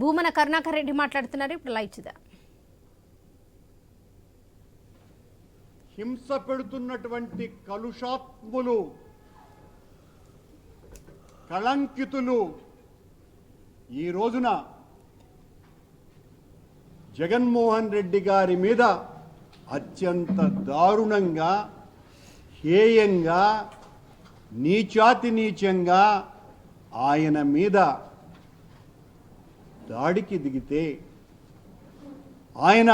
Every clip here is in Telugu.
భూమన కరుణాకర్ రెడ్డి మాట్లాడుతున్నారు. ఇప్పుడు లైవ్ చూద్దాం. హింస పెడుతున్నటువంటి కలుషాత్ములు కళంకితులు ఈ రోజున జగన్మోహన్ రెడ్డి గారి మీద అత్యంత దారుణంగా హేయంగా నీచాతి నీచంగా ఆయన మీద దాడికి దిగితే ఆయన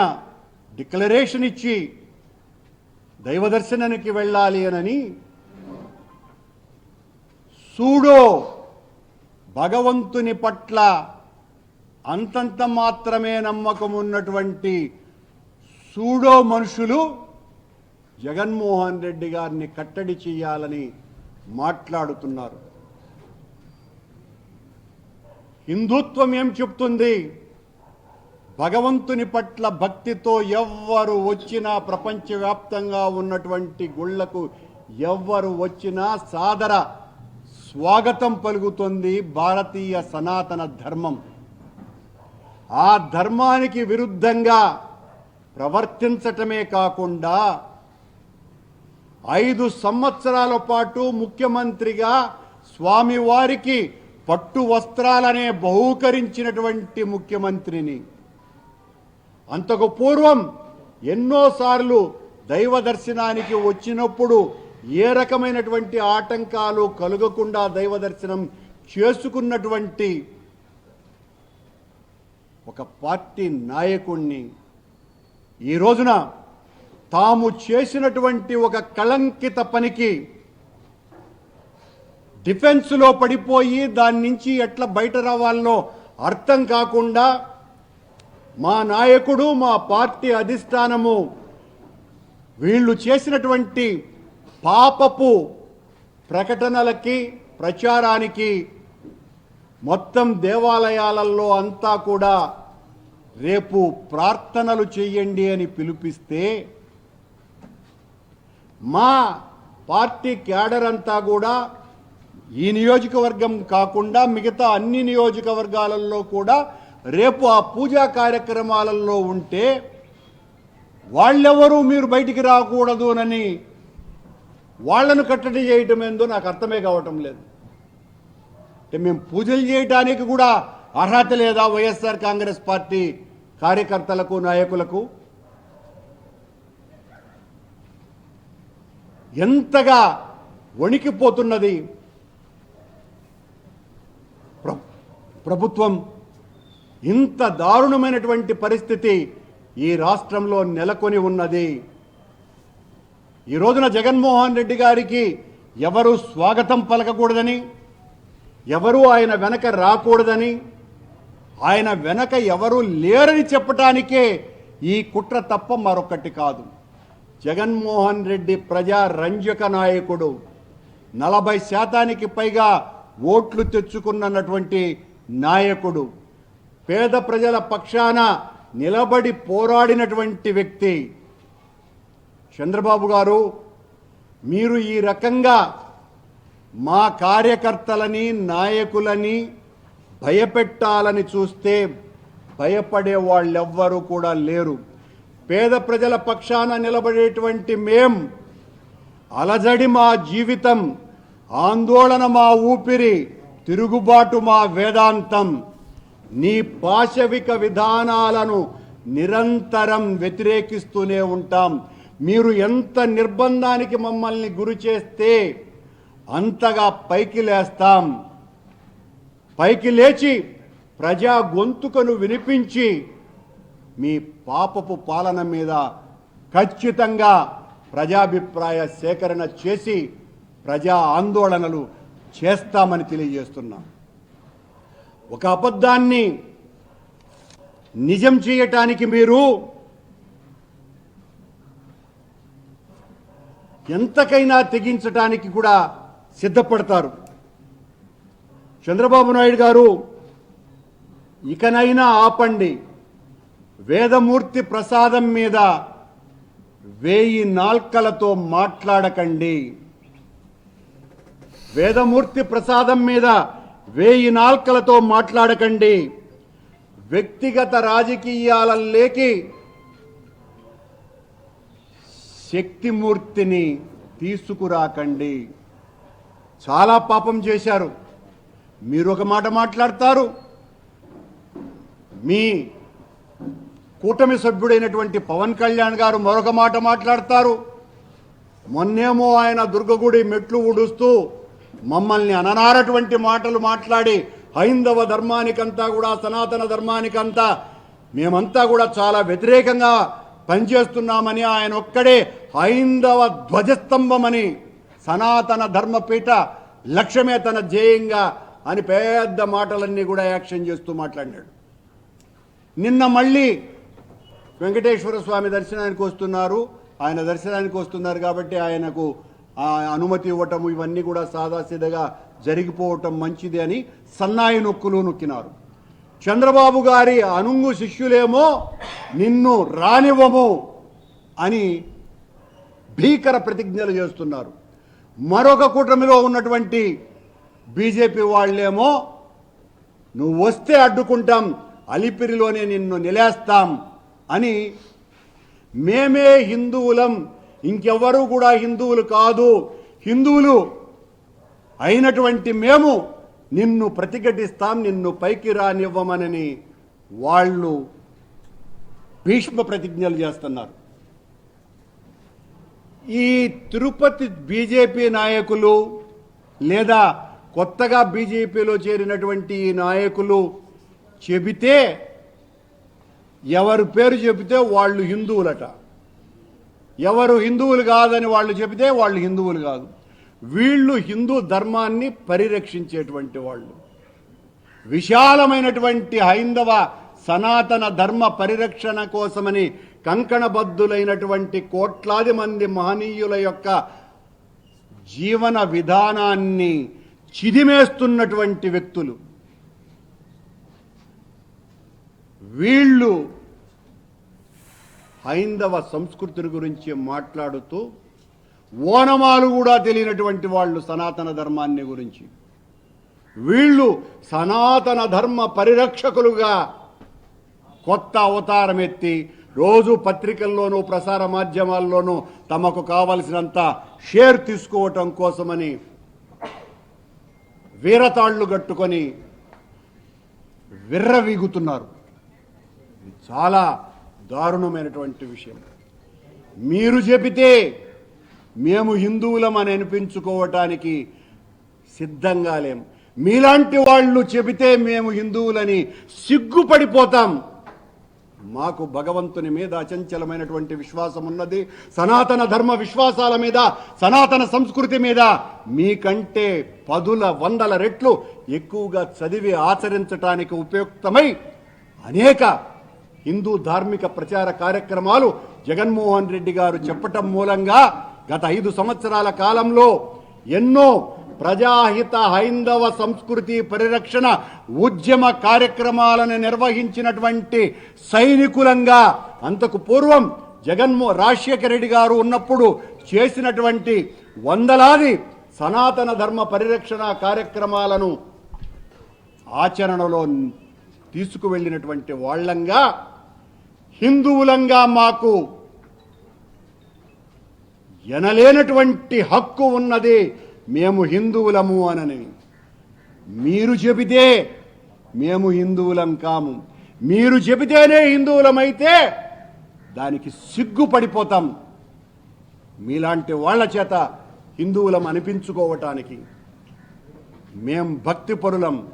డిక్లరేషన్ ఇచ్చి దైవ దర్శనానికి వెళ్ళాలి అనని సూడో భగవంతుని పట్ల అంతంత మాత్రమే నమ్మకం ఉన్నటువంటి సూడో మనుషులు జగన్మోహన్ రెడ్డి గారిని కట్టడి చేయాలని మాట్లాడుతున్నారు. హిందుత్వం ఏం చెప్తుంది? భగవంతుని పట్ల భక్తితో ఎవ్వరు వచ్చినా ప్రపంచవ్యాప్తంగా ఉన్నటువంటి గుళ్ళకు ఎవ్వరు వచ్చినా సాదర స్వాగతం పలుకుతుంది భారతీయ సనాతన ధర్మం. ఆ ధర్మానికి విరుద్ధంగా ప్రవర్తించటమే కాకుండా ఐదు సంవత్సరాల పాటు ముఖ్యమంత్రిగా స్వామివారికి పట్టు వస్త్రాలనే బహూకరించినటువంటి ముఖ్యమంత్రిని. అంతకు పూర్వం ఎన్నోసార్లు దైవ దర్శనానికి వచ్చినప్పుడు ఏ రకమైనటువంటి ఆటంకాలు కలగకుండా దైవ దర్శనం చేసుకున్నటువంటి ఒక పార్టీ నాయకుణ్ణి ఈ రోజున తాము చేసినటువంటి ఒక కళంకిత పనికి డిఫెన్స్లో పడిపోయి దాని నుంచి ఎట్లా బయట రావాలనో అర్థం కాకుండా మా నాయకుడు మా పార్టీ అధిష్టానము వీళ్ళు చేసినటువంటి పాపపు ప్రకటనలకి ప్రచారానికి మొత్తం దేవాలయాలలో అంతా కూడా రేపు ప్రార్థనలు చేయండి అని పిలిపిస్తే మా పార్టీ క్యాడర్ అంతా కూడా ఈ నియోజకవర్గం కాకుండా మిగతా అన్ని నియోజకవర్గాలలో కూడా రేపు ఆ పూజా కార్యక్రమాలలో ఉంటే వాళ్ళెవరూ మీరు బయటికి రాకూడదునని వాళ్ళను కట్టడి చేయటం ఏందో నాకు అర్థమే కావటం లేదు. అంటే మేము పూజలు చేయటానికి కూడా అర్హత లేదా వైఎస్ఆర్ కాంగ్రెస్ పార్టీ కార్యకర్తలకు నాయకులకు? ఎంతగా వణికిపోతున్నది ప్ర- ప్రభుత్వం ఇంత దారుణమైనటువంటి పరిస్థితి ఈ రాష్ట్రంలో నెలకొని ఉన్నది. ఈ రోజున జగన్మోహన్ రెడ్డి గారికి ఎవరు స్వాగతం పలకకూడదని ఎవరు ఆయన వెనక రాకూడదని ఆయన వెనక ఎవరు లేరని చెప్పటానికే ఈ కుట్ర తప్ప మరొకటి కాదు. జగన్మోహన్ రెడ్డి ప్రజా రంజక నాయకుడు. నలభై శాతానికి పైగా ఓట్లు తెచ్చుకున్నటువంటి నాయకుడు పేద ప్రజల పక్షాన నిలబడి పోరాడినటువంటి వ్యక్తి. చంద్రబాబు గారు మీరు ఈ రకంగా మా కార్యకర్తలని నాయకులని భయపెట్టాలని చూస్తే భయపడే వాళ్ళెవ్వరూ కూడా లేరు. పేద ప్రజల పక్షాన నిలబడేటువంటి మేం అలజడి మా జీవితం ఆందోళన మా ఊపిరి తిరుగుబాటు మా వేదాంతం. నీ పాశవిక విధానాలను నిరంతరం వ్యతిరేకిస్తూనే ఉంటాం. మీరు ఎంత నిర్బంధానికి మమ్మల్ని గురి చేస్తే అంతగా పైకి లేస్తాం. పైకి లేచి ప్రజా గొంతుకను వినిపించి మీ పాపపు పాలన మీద ఖచ్చితంగా ప్రజాభిప్రాయ సేకరణ చేసి ప్రజా ఆందోళనలు చేస్తామని తెలియజేస్తున్నాం. ఒక అబద్ధాన్ని నిజం చేయటానికి మీరు ఎంతకైనా తెగించటానికి కూడా సిద్ధపడతారు. చంద్రబాబు నాయుడు గారు ఇకనైనా ఆపండి. వేదమూర్తి ప్రసాదం మీద వేయి నాల్కలతో మాట్లాడకండి. వేదమూర్తి ప్రసాదం మీద వేయి నాల్కలతో మాట్లాడకండి. వ్యక్తిగత రాజకీయాలలోకి శక్తిమూర్తిని తీసుకురాకండి. చాలా పాపం చేశారు. మీరు ఒక మాట మాట్లాడతారు. మీ కూటమి సభ్యుడైనటువంటి పవన్ కళ్యాణ్ గారు మరొక మాట మాట్లాడతారు. మొన్నేమో ఆయన దుర్గగుడి మెట్లు ఊడుస్తూ మమ్మల్ని అననారటువంటి మాటలు మాట్లాడి హైందవ ధర్మానికంతా కూడా సనాతన ధర్మానికంతా మేమంతా కూడా చాలా వ్యతిరేకంగా పనిచేస్తున్నామని ఆయన ఒక్కడే హైందవ ధ్వజస్తంభమని సనాతన ధర్మపీఠ లక్ష్యమే తన ధ్యేయంగా అని పెద్ద మాటలన్నీ కూడా యాక్షన్ చేస్తూ మాట్లాడినాడు. నిన్న మళ్ళీ వెంకటేశ్వర స్వామి దర్శనానికి వస్తున్నారు. ఆయన దర్శనానికి వస్తున్నారు కాబట్టి ఆయనకు అనుమతి ఇవ్వటం ఇవన్నీ కూడా సాదాసీదగా జరిగిపోవటం మంచిది అని సన్నాయి నొక్కులు నొక్కినారు. చంద్రబాబు గారి అనుంగు శిష్యులేమో నిన్ను రానివ్వము అని భీకర ప్రతిజ్ఞలు చేస్తున్నారు. మరొక కూటమిలో ఉన్నటువంటి బీజేపీ వాళ్ళేమో నువ్వు వస్తే అడ్డుకుంటాం అలిపిరిలోనే నిన్ను నిలేస్తాం అని మేమే హిందువులం ఇంకెవ్వరూ కూడా హిందువులు కాదు. హిందువులు అయినటువంటి మేము నిన్ను ప్రతిఘటిస్తాం నిన్ను పైకి రానివ్వమనని వాళ్ళు భీష్మ ప్రతిజ్ఞలు చేస్తున్నారు. ఈ తిరుపతి బీజేపీ నాయకులు లేదా కొత్తగా బీజేపీలో చేరినటువంటి ఈ నాయకులు చెబితే ఎవరు పేరు చెబితే వాళ్ళు హిందువులట. ఎవరు హిందువులు కాదని వాళ్ళు చెబితే వాళ్ళు హిందువులు కాదు. వీళ్ళు హిందూ ధర్మాన్ని పరిరక్షించేటువంటి వాళ్ళు. విశాలమైనటువంటి హైందవ సనాతన ధర్మ పరిరక్షణ కోసమని కంకణబద్ధులైనటువంటి కోట్లాది మంది మహనీయుల యొక్క జీవన విధానాన్ని చిదిమేస్తున్నటువంటి వ్యక్తులు. వీళ్ళు హైందవ సంస్కృతిని గురించి మాట్లాడుతూ ఓనమాలు కూడా తెలియనటువంటి వాళ్ళు సనాతన ధర్మాన్ని గురించి. వీళ్ళు సనాతన ధర్మ పరిరక్షకులుగా కొత్త అవతారం ఎత్తి రోజు పత్రికల్లోనూ ప్రసార మాధ్యమాల్లోనూ తమకు కావలసినంత షేర్ తీసుకోవటం కోసమని వీరతాళ్ళు కట్టుకొని విర్రవీగుతున్నారు. చాలా దారుణమైనటువంటి విషయం. మీరు చెబితే మేము హిందువులం అని అనిపించుకోవటానికి సిద్ధంగా లేం. మీలాంటి వాళ్ళు చెబితే మేము హిందువులని సిగ్గుపడిపోతాం. మాకు భగవంతుని మీద అచంచలమైనటువంటి విశ్వాసం ఉన్నది. సనాతన ధర్మ విశ్వాసాల మీద సనాతన సంస్కృతి మీద మీకంటే పదుల వందల రెట్లు ఎక్కువగా చదివి ఆచరించటానికి ఉపయుక్తమై అనేక హిందూ ధార్మిక ప్రచార కార్యక్రమాలు జగన్మోహన్ రెడ్డి గారు చెప్పటం మూలంగా గత ఐదు సంవత్సరాల కాలంలో ఎన్నో ప్రజాహిత హైందవ సంస్కృతి పరిరక్షణ ఉద్యమ కార్యక్రమాలను నిర్వహించినటువంటి సైనికులంగా అంతకు పూర్వం జగన్మో రాజశేఖర రెడ్డి గారు ఉన్నప్పుడు చేసినటువంటి వందలాది సనాతన ధర్మ పరిరక్షణ కార్యక్రమాలను ఆచరణలో తీసుకువెళ్ళినటువంటి వాళ్ళంగా హిందువులంగా మాకు ఎనలేనటువంటి హక్కు ఉన్నది మేము హిందువులము అనని. మీరు చెబితే మేము హిందువులం కాము. మీరు చెబితేనే హిందువులమైతే దానికి సిగ్గుపడిపోతాం. మీలాంటి వాళ్ళ చేత హిందువులం అనిపించుకోవటానికి మేం భక్తిపరులం.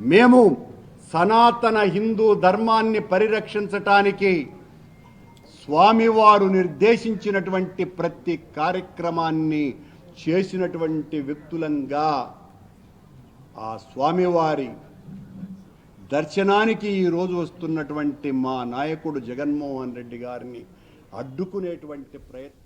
మేము సనాతన హిందూ ధర్మాన్ని పరిరక్షించటానికి స్వామివారు నిర్దేశించినటువంటి ప్రతి కార్యక్రమాన్ని చేసినటువంటి వ్యక్తులంగా ఆ స్వామివారి దర్శనానికి ఈరోజు వస్తున్నటువంటి మా నాయకుడు జగన్మోహన్ రెడ్డి గారిని అడ్డుకునేటువంటి ప్రయత్నం